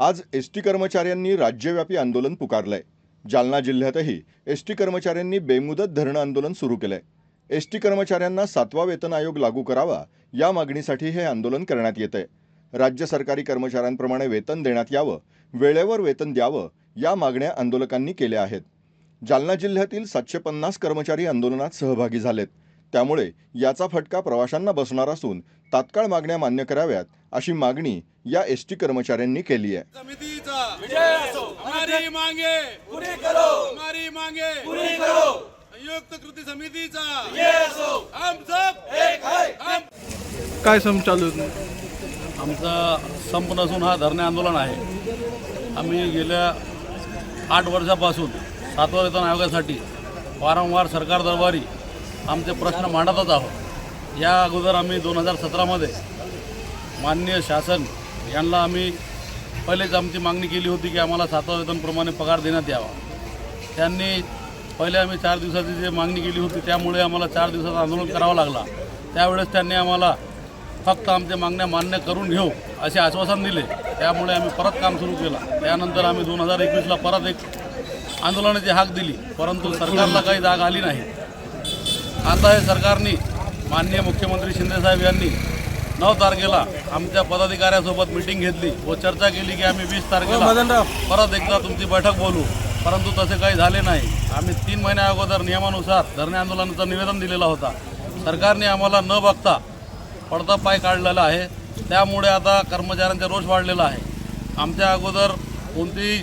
आज S T कर्मचाऱ्यांनी राज्यव्यापी आंदोलन पुकारलंय. जालना जिल्ह्यातही एस टी कर्मचाऱ्यांनी बेमुदत धरणं आंदोलन सुरू केलंय. एस टी कर्मचाऱ्यांना सातवा वेतन आयोग लागू करावा या मागणीसाठी हे आंदोलन करण्यात येतंय. राज्य सरकारी कर्मचाऱ्यांप्रमाणे वेतन देण्यात यावं वेळेवर वेतन द्यावं या मागण्या आंदोलकांनी केल्या आहेत. जालना जिल्ह्यातील सातशे पन्नास कर्मचारी आंदोलनात सहभागी झालेत. त्यामुळे याचा फटका प्रवाशांना बसणार असून तात्काळ मागण्या मान्य कराव्यात अशी मागणी या एस टी कर्मचाऱ्यांनी केली आहे. समितीचा. हमारी मांगे. पूरी करो. हमारी मांगे. पूरी करो. संयुक्त कृती समितीचा. हम सब एक हम काय सम चालू? आमचा संप नसून हा धरणे आंदोलन आहे. आम्ही गेल्या आठ वर्षापासून सातवा वेतन आयोगासाठी वारंवार सरकार दरबारी आमचे प्रश्न मांडतच आहोत. या अगोदर आम्ही दोन हजार सतरामध्ये माननीय शासन यांना आम्ही पहिलेच आमची मागणी केली होती की आम्हाला सातवा वेतनप्रमाणे पगार देण्यात यावा. त्यांनी पहिले आम्ही चार दिवसाची जी मागणी केली होती त्यामुळे आम्हाला चार दिवसाचं आंदोलन करावं लागला. त्यावेळेस त्यांनी आम्हाला फक्त आमच्या मागण्या मान्य करून घेऊ असे आश्वासन दिले. त्यामुळे आम्ही परत काम सुरू केलं. त्यानंतर आम्ही दोन हजार एकवीसला परत एक आंदोलनाची हाक दिली परंतु सरकारला काही जाग आली नाही. आता हे सरकारने माननीय मुख्यमंत्री शिंदेसाहेब यांनी नऊ तारखेला आमच्या पदाधिकाऱ्यासोबत मिटिंग घेतली. व चर्चा केली की आम्ही वीस तारखेला परत एकदा तुमची बैठक बोलू. परंतु तसे काही झाले नाही. आम्ही तीन महिन्या अगोदर नियमानुसार धरणे आंदोलनाचं निवेदन दिलेला होता. सरकारने आम्हाला न बघता पडता पाय काढलेला आहे. त्यामुळे आता कर्मचाऱ्यांचा रोष वाढलेला आहे. आमच्या अगोदर कोणतीही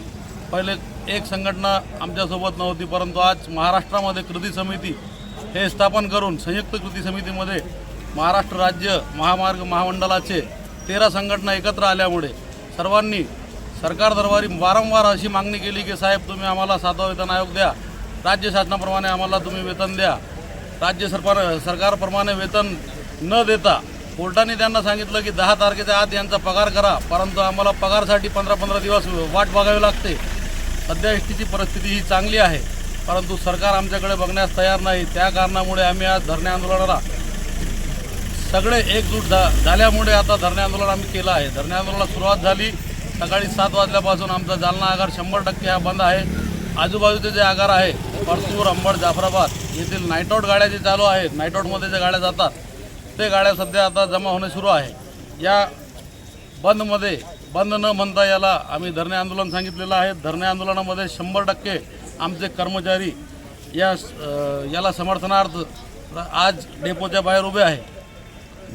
पहिले एक संघटना आमच्यासोबत नव्हती परंतु आज महाराष्ट्रामध्ये कृती समिती हे स्थापन करून संयुक्त कृती समितीमध्ये महाराष्ट्र राज्य महामार्ग महामंडळाचे तेरा संघटना एकत्र आल्यामुळे सर्वांनी सरकार दरबारी वारंवार अशी मागणी केली की साहेब तुम्ही आम्हाला सातवा वेतन आयोग द्या. राज्य शासनाप्रमाणे आम्हाला तुम्ही वेतन द्या. राज्य सरकार सरकारप्रमाणे वेतन न देता कोर्टाने त्यांना सांगितलं की दहा तारखेच्या आत यांचा पगार करा परंतु आम्हाला पगारसाठी पंधरा पंधरा दिवस वाट बघावी लागते. सध्या एस टीची परिस्थिती ही चांगली आहे परंतु सरकार आमच्याकडे बघण्यास तयार नाही. त्या कारणामुळे आम्ही आज धरणे आंदोलनाला सगळे एकजूट झा झाल्यामुळे आता धरणे आंदोलन आम्ही केलं आहे. धरणे आंदोलनाला सुरुवात झाली. सकाळी सात वाजल्यापासून आमचा जालना आगार शंभर टक्के हा बंद आहे. आजूबाजूचे जे आगार आहे परतूर अंबड जाफराबाद येथील नाईटआउट गाड्या जे चालू आहेत नाईटआउटमध्ये ज्या जे गाड्या जातात ते गाड्या सध्या आता जमा होणे सुरू आहे. या बंदमध्ये बंद न म्हणता याला आम्ही धरणे आंदोलन सांगितलेलं आहे. धरणे आंदोलनामध्ये शंभर टक्के आमचे कर्मचारी या याला समर्थनार्थ आज डेपोच्या बाहेर उभे आहे.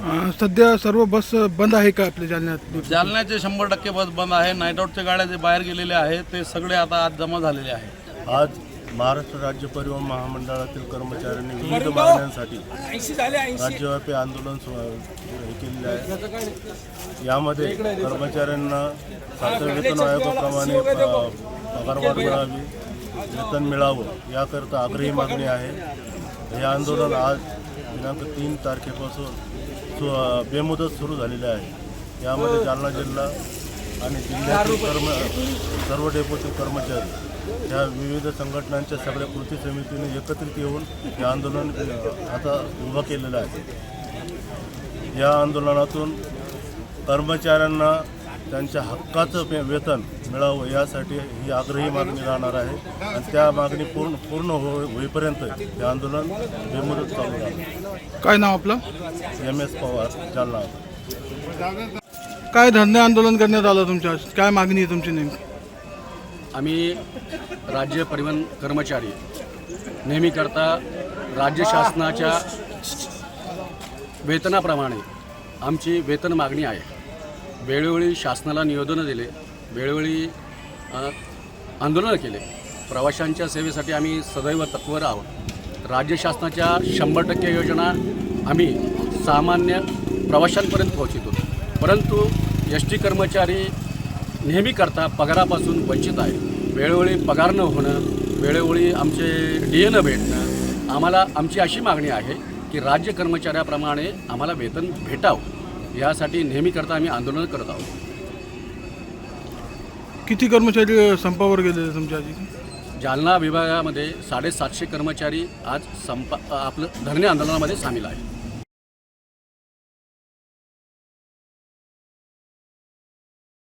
सध्या सर्व बस बंद आहे का आपल्या जालन्यात? जालन्याचे शंभर टक्के बस बंद आहे. नाईट आऊटच्या गाड्या जे बाहेर गेलेले आहेत ते सगळे आता आज जमा झालेले आहेत. आज महाराष्ट्र राज्य परिवहन महामंडळातील कर्मचाऱ्यांनी विविध मागण्यांसाठी राज्यव्यापी आंदोलन सु- हे केलेले आहे. यामध्ये कर्मचाऱ्यांना सातव्या वेतन आयोगाप्रमाणे पगारवाढ मिळावी वेतन मिळावं याकरता आग्रही मागणी आहे. हे आंदोलन आज दिनांक तीन तारखेपासून सु बेमुदत सुरू झालेले आहे. यामध्ये जालना जिल्हा आणि जिल्ह्यातील कर्म सर्व डेपोतील कर्मचारी या विविध संघटनांच्या सगळ्या कृती समितीने एकत्रित येऊन हे आंदोलन आता उभं केलेलं आहे. या आंदोलनातून कर्मचाऱ्यांना त्यांच्या हक्काचं पे- वेतन मिळावं यासाठी ही आग्रही मागणी राहणार आहे. आणि त्या मागणी पूर्ण पूर्ण हो होईपर्यंत हे आंदोलन बेमुदत चालू राहणार काय नाव आपलं? M S Pawar Jalna. काय धरणे आंदोलन करण्यात आलं तुमच्या? काय मागणी आहे तुमची नेमकी? आम्ही राज्य परिवहन कर्मचारी. नेहमीकरता राज्य शासनाच्या वेतनाप्रमाणे आमची वेतन मागणी आहे. वेळोवेळी शासनाला निवेदनं दिले वेळोवेळी आंदोलनं केले. प्रवाशांच्या सेवेसाठी आम्ही सदैव तत्पर आहोत. राज्य शासनाच्या शंभर टक्के योजना आम्ही सामान्य प्रवाशांपर्यंत पोहोचवतो. परंतु एस टी कर्मचारी नेहमी करता पगारापासून वंचित आहे वेळोवेळी पगार न होणं वेळोवेळी आमचे डी ए न भेटणं आम्हाला आमची अशी मागणी आहे की राज्य कर्मचाऱ्याप्रमाणे आम्हाला वेतन भेटावं. यासाठी नेहमी करता आम्ही आंदोलन करत आहोत. किती कर्मचारी संपावर गेलेले तुमच्या आधी? जालना विभागामध्ये साडेसातशे कर्मचारी आज संप आपलं धरणे आंदोलनामध्ये सामील आहे